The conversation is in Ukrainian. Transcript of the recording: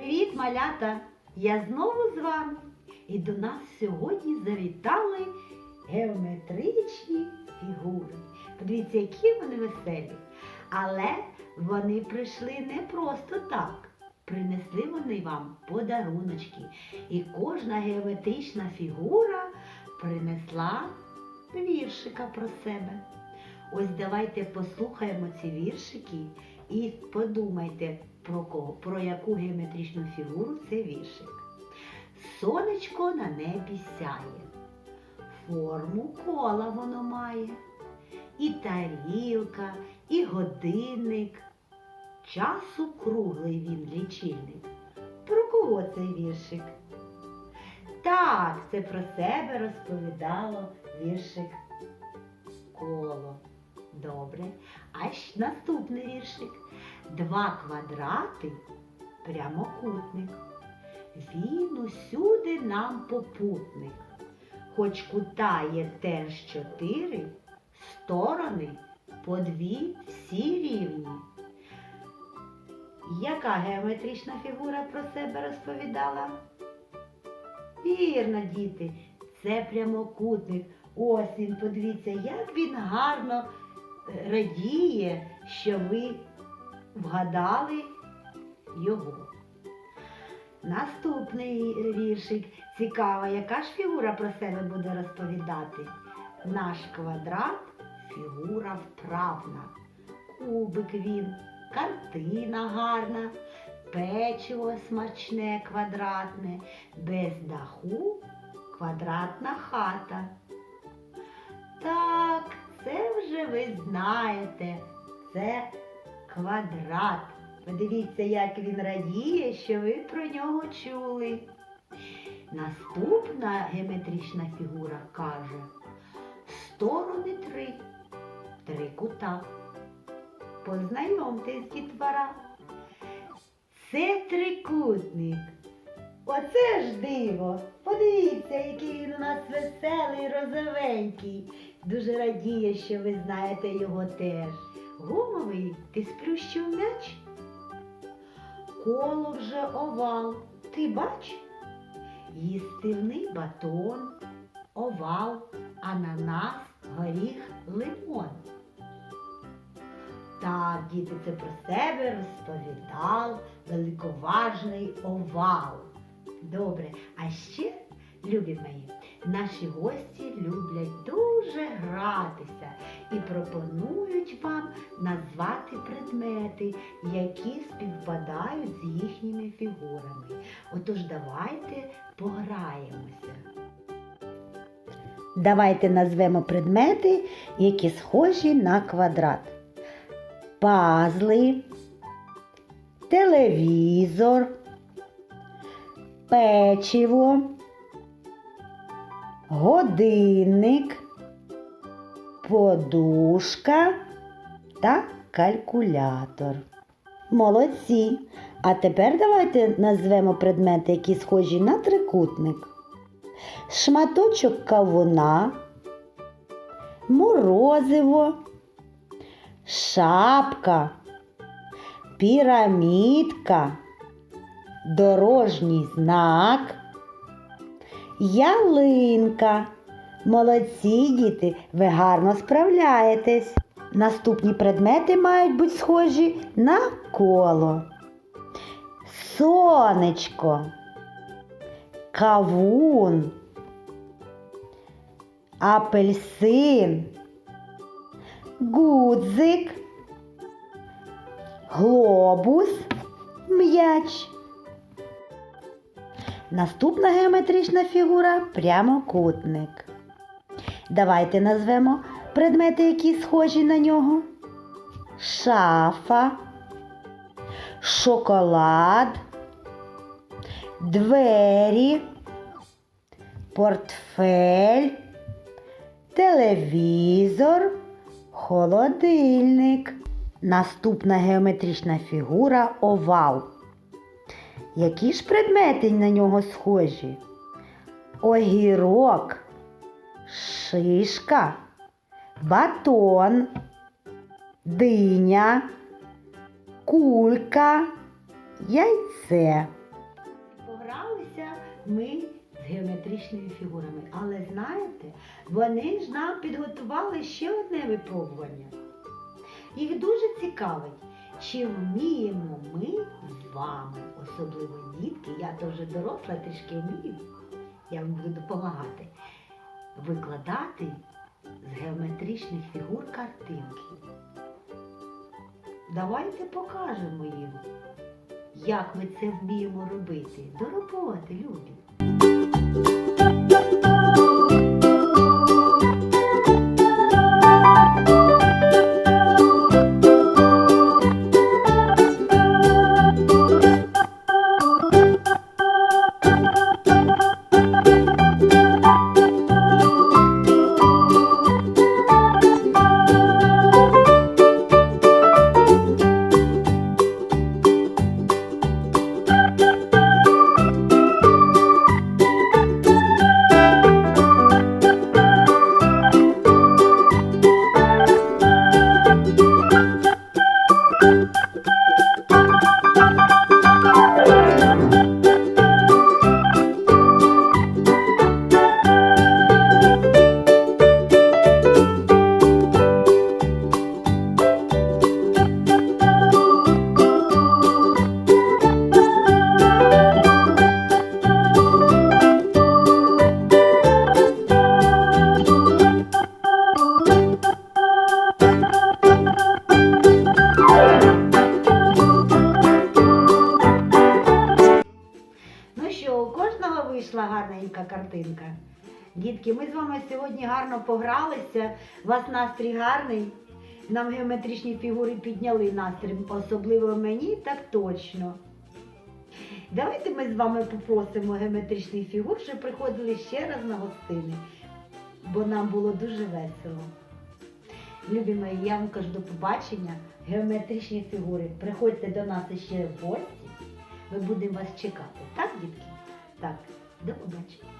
Привіт, малята! Я знову з вами. І до нас сьогодні завітали геометричні фігури. Подивіться, які вони веселі. Але вони прийшли не просто так. Принесли вони вам подаруночки. І кожна геометрична фігура принесла віршика про себе. Ось давайте послухаємо ці віршики і подумайте, про кого, про яку геометричну фігуру це віршик. Сонечко на небі сяє, форму кола воно має, і тарілка, і годинник. Часу круглий він лічильник. Про кого цей віршик? Так, це про себе розповідало віршик коло. Добре. А наступний віршик. Два квадрати прямокутник. Він усюди нам попутник. Хоч кута є теж чотири, сторони по дві всі рівні. Яка геометрична фігура про себе розповідала? Вірно, діти, це прямокутник. Ось він, подивіться, як він гарно радіє, що ви вгадали його. Наступний віршик. Цікаво, яка ж фігура про себе буде розповідати? Наш квадрат фігура вправна. Кубик він, картина гарна, печиво смачне квадратне, без даху квадратна хата. Так, це вже ви знаєте. Це квадрат. Подивіться, як він радіє, що ви про нього чули. Наступна геометрична фігура каже сторони три, три кута. Познайомтесь, дітвора. Це трикутник. Оце ж диво. Подивіться, який він у нас веселий, розовенький. Дуже радіє, що ви знаєте його теж. Гумовий, ти сплющив м'яч? Коло вже овал. Ти бач? Їстивний батон, овал, ананас, горіх, лимон. Так, діти, це про себе розповідав великоважний овал. Добре, а ще, любі мої, наші гості люблять дуже гратися і пропонують вам назвати предмети, які співпадають з їхніми фігурами. Отож, давайте пограємося. Давайте назвемо предмети, які схожі на квадрат. Пазли, телевізор, печиво, годинник, подушка та калькулятор. Молодці! А тепер давайте назвемо предмети, які схожі на трикутник. Шматочок кавуна, морозиво, шапка, пірамідка, дорожній знак, ялинка. Молодці діти, ви гарно справляєтесь. Наступні предмети мають бути схожі на коло. Сонечко, кавун, апельсин, гудзик, глобус, м'яч. Наступна геометрична фігура прямокутник. Давайте назвемо предмети, які схожі на нього. Шафа, шоколад, двері, портфель, телевізор, холодильник. Наступна геометрична фігура овал. Які ж предмети на нього схожі? Огірок, шишка, батон, диня, кулька, яйце. Погралися ми з геометричними фігурами. Але знаєте, вони ж нам підготували ще одне випробування. Їх дуже цікавить, чи вміємо ми з вами, особливо дітки, я то вже доросла, трішки вмію, я вам буду допомагати, викладати з геометричних фігур картинки. Давайте покажемо їм, як ми це вміємо робити. До роботи, любі. Кожного вийшла гарненька картинка. Дітки, ми з вами сьогодні гарно погралися. У вас настрій гарний. Нам геометричні фігури підняли настрій, особливо мені, так точно. Давайте ми з вами попросимо геометричних фігур, щоб приходили ще раз на гостини, бо нам було дуже весело. Любі мої, я вам кажу до побачення. Геометричні фігури. Приходьте до нас ще в гості. Ми будемо вас чекати. Так, дітки? Так, до побачення!